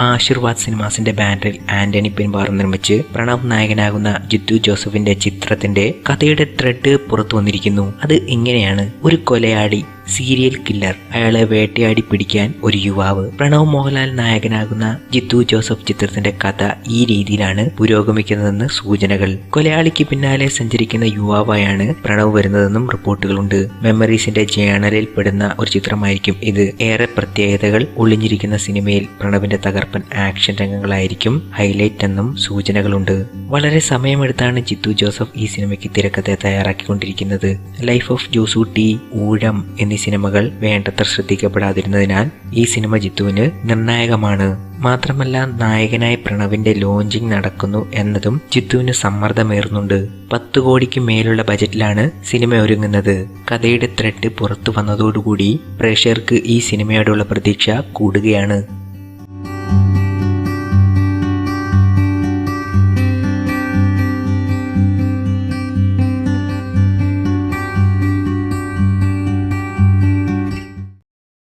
ആശീർവാദ് സിനിമാസിന്റെ ബാനറിൽ ആന്റണി പിൻവാർ നിർമ്മിച്ച് പ്രണവ് നായകനാകുന്ന ജിത്തു ജോസഫിന്റെ ചിത്രത്തിന്റെ കഥയുടെ ത്രെഡ് പുറത്തു വന്നിരിക്കുന്നു അത് ഇങ്ങനെയാണ് ഒരു കൊലയാളി സീരിയൽ കില്ലർ. അയാളെ വേട്ടയാടി പിടിക്കാൻ ഒരു യുവാവ്. പ്രണവ് മോഹൻലാൽ നായകനാകുന്ന ജിത്തു ജോസഫ് ചിത്രത്തിന്റെ കഥ ഈ രീതിയിലാണ് പുരോഗമിക്കുന്നതെന്ന് സൂചനകൾ. കൊലയാളിക്ക് പിന്നാലെ സഞ്ചരിക്കുന്ന യുവാവായാണ് പ്രണവ് വരുന്നതെന്നും റിപ്പോർട്ടുകളുണ്ട്. മെമ്മറീസിന്റെ ജേണലിൽ പെടുന്ന ഒരു ചിത്രമായിരിക്കും ഇത്. ഏറെ പ്രത്യേകതകൾ ഒളിഞ്ഞിരിക്കുന്ന സിനിമയിൽ പ്രണവിന്റെ തകർപ്പൻ ആക്ഷൻ രംഗങ്ങളായിരിക്കും ഹൈലൈറ്റ് എന്നും സൂചനകളുണ്ട്. വളരെ സമയമെടുത്താണ് ജിത്തു ജോസഫ് ഈ സിനിമയ്ക്ക് തിരക്കഥ തയ്യാറാക്കിക്കൊണ്ടിരിക്കുന്നത്. ലൈഫ് ഓഫ് ജോസൂട്ടി ഊഴം എന്നീ സിനിമകൾ വേണ്ടത്ര ശ്രദ്ധിക്കപ്പെടാതിരുന്നതിനാൽ ഈ സിനിമ ജിത്തുവിന് നിർണായകമാണ്. മാത്രമല്ല നായകനായ പ്രണവിന്റെ ലോഞ്ചിങ് നടക്കുന്നു എന്നതും ജിത്തുവിന് സമ്മർദ്ദമേറുന്നുണ്ട്. പത്ത് കോടിക്ക് മേലുള്ള ബജറ്റിലാണ് സിനിമ ഒരുങ്ങുന്നത്. കഥയുടെ ത്രെഡ് പുറത്തു വന്നതോടുകൂടി പ്രേക്ഷകർക്ക് ഈ സിനിമയോടുള്ള പ്രതീക്ഷ കൂടുകയാണ്.